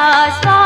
sa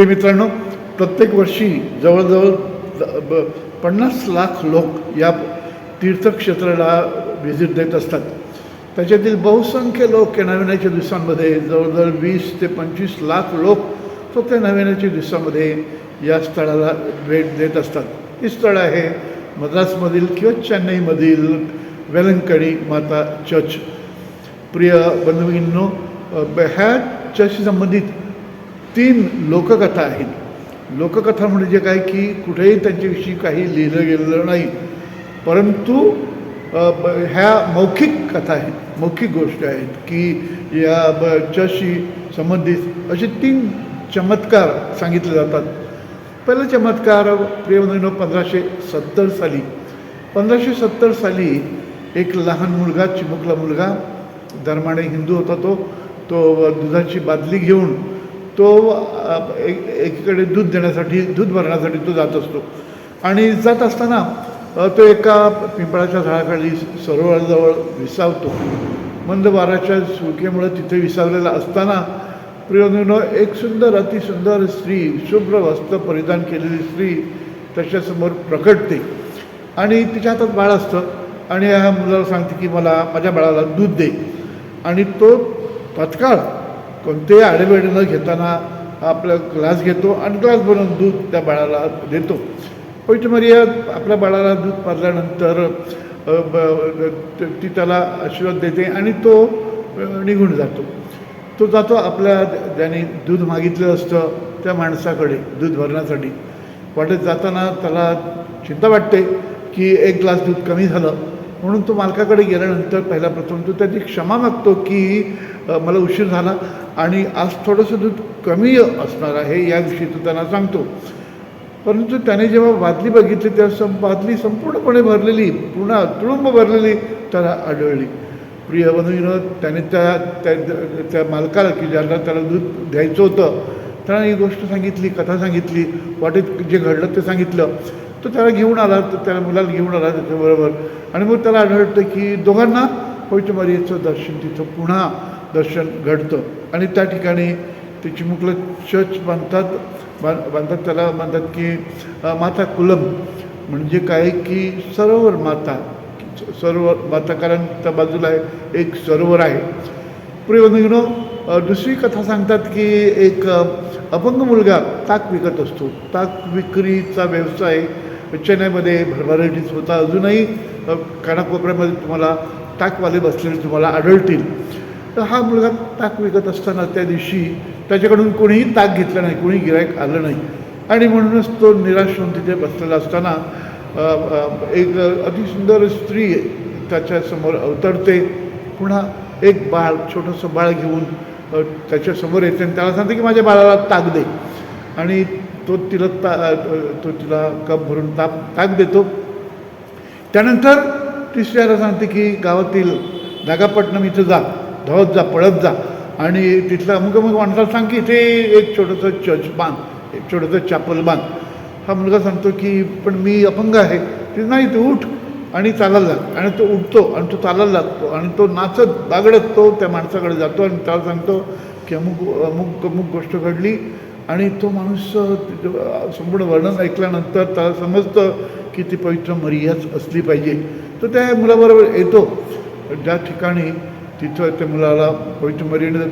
प्रिय मित्रांनो प्रत्येक वर्षी जवळजवळ पन्नास लाख लोक या तीर्थक्षेत्राला व्हिजिट देत असतात. त्याच्यातील बहुसंख्य लोक या नवीनाच्या दिवसांमध्ये जवळजवळ वीस ते पंचवीस लाख लोक फक्त नवीनाच्या दिवसामध्ये या स्थळाला भेट देत असतात. ही स्थळ आहे मद्रासमधील किंवा चेन्नईमधील वेलंकणी माता चर्च. प्रिय बंधूंनो ह्या चर्चशी संबंधित तीन लोककथा आहेत. लोककथा म्हणजे काय की कुठेही त्यांच्याविषयी काही लिहिलं गेलेलं नाही. परंतु ह्या मौखिक कथा आहेत मौखिक गोष्टी आहेत की या ब संबंधित असे तीन चमत्कार सांगितले जातात. पहिला चमत्कार प्रियमधून पंधराशे सत्तर साली. पंधराशे सत्तर साली एक लहान मुलगा चिमुकला मुलगा धर्माने हिंदू होता तो तो दुधाची बादली घेऊन तो एक एकीकडे दूध देण्यासाठी दूध भरण्यासाठी तो जात असतो. आणि जात असताना तो एका पिंपळाच्या झाडाखाली सरोवराजवळ विसावतो. मंद वाराच्या सुळकेमुळे तिथे विसावलेला असताना प्रियोनो एक सुंदर अतिसुंदर स्त्री शुभ्र वस्त्र परिधान केलेली स्त्री त्याच्यासमोर प्रकटते. आणि तिच्या हातात बाळ असतं. आणि ह्या मुलाला सांगते की मला माझ्या बाळाला दूध दे. आणि तो तत्काळ कोणतेही आडेवेडे न घेताना आपला ग्लास घेतो आणि ग्लास भरून दूध त्या बाळाला देतो. पवित्र मरिया आपल्या बाळाला दूध पाजल्यानंतर ती त्याला आशीर्वाद देते आणि तो निघून जातो. तो जातो आपल्या ज्याने दूध मागितलं असतं त्या माणसाकडे दूध भरण्यासाठी. वाटेत जाताना त्याला चिंता वाटते की एक ग्लास दूध कमी झालं. म्हणून तो मालकाकडे गेल्यानंतर पहिला प्रथम तो त्याची क्षमा मागतो की मला उशीर झाला आणि आज थोडंसं दूध कमी असणार आहे याविषयी तो त्यांना सांगतो. परंतु त्याने जेव्हा बादली बघितली तेव्हा सं बादली संपूर्णपणे भरलेली पूर्ण तुळुंब भरलेली त्याला आढळली. प्रिय बंधूंनो त्याने त्या त्या मालकाला की ज्यांना त्याला दूध द्यायचं होतं त्याला ही गोष्ट सांगितली कथा सांगितली वाटेत जे घडलं ते सांगितलं. तो त्याला घेऊन आला तर त्याला मुलाला घेऊन आला त्याच्याबरोबर. आणि मग त्याला आढळतं की दोघांना पवित्र मारियेचं दर्शन तिथं पुन्हा दर्शन घडतं. आणि त्या ठिकाणी ते चिमुकलं चर्च बांधतात बां बांधतात त्याला म्हणतात की माता कुलम. म्हणजे काय की सरोवर माता सरोवर माता कारण त्या बाजूला एक सरोवर आहे. पुढे दुसरी कथा सांगतात की एक अपंग मुलगा ताक विकत असतो. ताक विक्रीचा व्यवसाय चेन्नईमध्ये भरभराटीच होता. अजूनही कानाकोपऱ्यामध्ये तुम्हाला ताकवाले बसलेले तुम्हाला आढळतील. तर हा मुलगा ताक विकत असताना त्या दिवशी त्याच्याकडून कोणीही ताक घेतलं नाही कोणी गिरायक आलं नाही. आणि म्हणूनच तो निराश होऊन तिथे बसलेला असताना एक अति एक अतिसुंदर स्त्री त्याच्यासमोर अवतरते. पुन्हा एक बाळ छोटंसं बाळ घेऊन त्याच्यासमोर येते आणि त्याला सांगते की माझ्या बाळाला ताक दे. आणि तो तिला ता तो तिला कप भरून ताप ताक देतो. त्यानंतर तिसऱ्याला सांगते की गावातील नागापट्टणम इथं जा. धावत जा पळत जा. आणि तिथला अमुक अमुक माणसाला सांग की इथे एक छोटंसं चर्च बांध एक छोटंसं चॅपल बांध. हा मुलगा सांगतो की पण मी अपंग आहे. ते नाही तू उठ. आणि चालायला लाग आणि तो उठतो आणि तो चालायला लागतो आणि तो नाचत बागडत तो त्या माणसाकडे जातो आणि त्याला सांगतो की अमुक अमुक अमुक गोष्ट घडली. आणि तो माणूस संपूर्ण वर्णन ऐकल्यानंतर त्याला समजतं की ती पवित्र मर्याद असली पाहिजे. तर त्या मुलाबरोबर येतो. ज्या ठिकाणी तिथं त्या मुलाला पवित्र मरीने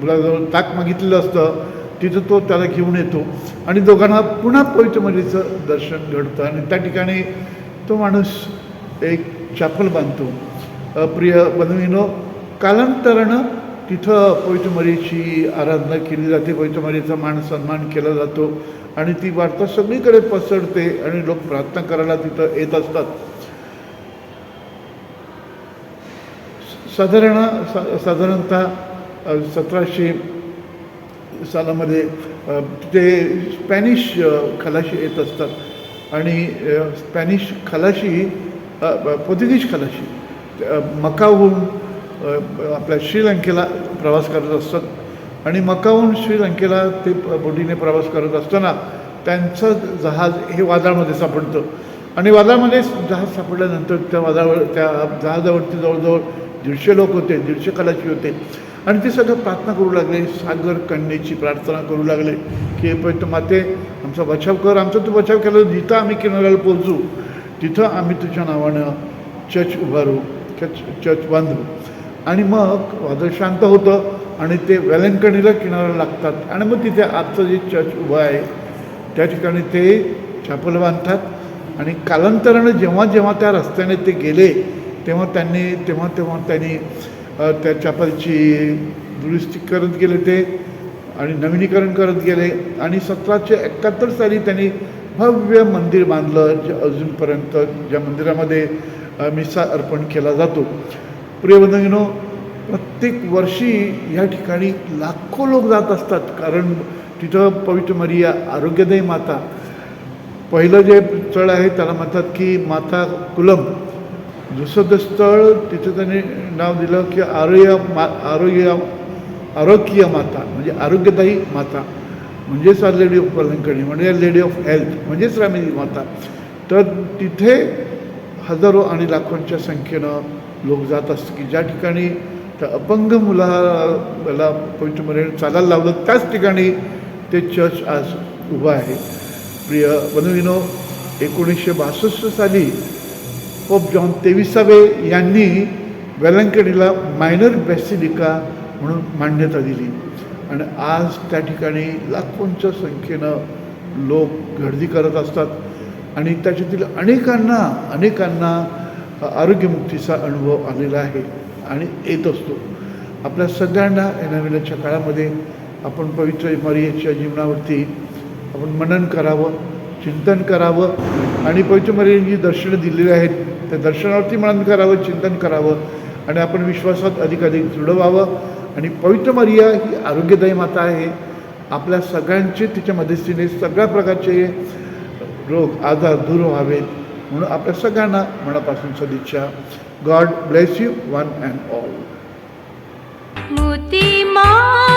मुलाजवळ ताक मागितलेलं असतं. तिथं तो त्याला घेऊन येतो. आणि दोघांना पुन्हा पवित्र मरीचं दर्शन घडतं. आणि त्या ठिकाणी तो माणूस एक चापल बांधतो. प्रिय बंधूंनो कालांतरानं तिथं पवित्र मरीची आराधना केली जाते. पवित्र मरीचा मान सन्मान केला जातो. आणि ती वार्ता सगळीकडे पसरते आणि लोक प्रार्थना करायला तिथं येत असतात. साधारण सा साधारणतः सतराशे सालामध्ये ते स्पॅनिश खलाशी येत असतात. आणि स्पॅनिश खलाशी पोर्तुगीज खलाशी मकाहून आपल्या श्रीलंकेला प्रवास करत असतात. आणि मकाहून श्रीलंकेला ते बोटीने प्रवास करत असताना त्यांचं जहाज हे वादळामध्ये सापडतं. आणि वादळामध्ये जहाज सापडल्यानंतर त्या वादळावर त्या जहाजावरती जवळजवळ दीडशे लोक होते दीडशे कलाची होते. आणि ते सगळं प्रार्थना करू लागले सागर कन्येची प्रार्थना करू लागले की पण माते आमचा बचाव कर आमचा तू बचाव केला जिथं आम्ही किनाऱ्याला पोहोचू तिथं आम्ही तुझ्या नावानं चर्च उभारू चर्च चर्च बांधू. आणि मग वादळ शांत होतं आणि ते वेलंकणीला किनाऱ्याला लागतात. आणि मग तिथे आजचं जे चर्च उभं आहे त्या ठिकाणी ते चॅपल बांधतात. आणि कालांतरानं जेव्हा जेव्हा त्या रस्त्याने ते गेले तेव्हा त्यांनी तेव्हा तेव्हा त्यांनी त्या चॅपलची दुरुस्ती करत गेले ते आणि नवीनीकरण करत गेले. आणि सतराशे एकाहत्तर साली त्यांनी भव्य मंदिर बांधलं जे अजूनपर्यंत ज्या मंदिरामध्ये मिसा अर्पण केला जातो. प्रियबंधूनो प्रत्येक वर्षी या ठिकाणी लाखो लोक जात असतात. कारण तिथं पवित्र मरिया आरोग्यदायी माता. पहिलं जे स्थळ आहे त्याला म्हणतात की माता कुलम. दुसरं ते स्थळ तिथं त्यांनी नाव दिलं की आरोग्य मा आरोग्य आरोग्य माता म्हणजे आरोग्यदायी माता. म्हणजेच आर लेडी ऑफ पलंकणी म्हणजे लेडी ऑफ हेल्थ म्हणजेच रामिनी माता. तर तिथे हजारो आणि लाखोंच्या संख्येनं लोक जात असतात की ज्या ठिकाणी तर अपंग मुलाला पवित्रमध्ये चालायला लावलं त्याच ठिकाणी ते चर्च आज उभं आहे. प्रिय बनविनो एकोणीसशे बासष्ट साली पोप जॉन तेविसावे यांनी वेलंकणीला मायनर बेसिलिका म्हणून मान्यता दिली. आणि आज त्या ठिकाणी लाखोंच्या संख्येनं लोक गर्दी करत असतात. आणि त्याच्यातील अनेकांना अनेकांना आरोग्यमुक्तीचा अनुभव आलेला आहे आणि येत असतो. आपल्या सगळ्यांना एनाविलाच्या काळामध्ये आपण पवित्र मरियेच्या जीवनावरती आपण मनन करावं चिंतन करावं आणि पवित्र मरियेने जी दर्शनं दिलेली आहेत. त्या दर्शनावरती मनन करावं चिंतन करावं आणि आपण विश्वासात अधिकाधिक दृढ व्हावं. आणि पवित्र मरिया ही आरोग्यदायी माता आहे. आपल्या सगळ्यांचे तिच्या मदतीने सगळ्या प्रकारचे रोग आजार दूर व्हावेत म्हणून आपल्या सगळ्यांना मनापासून सदिच्छा. God bless you one and all. मोती मा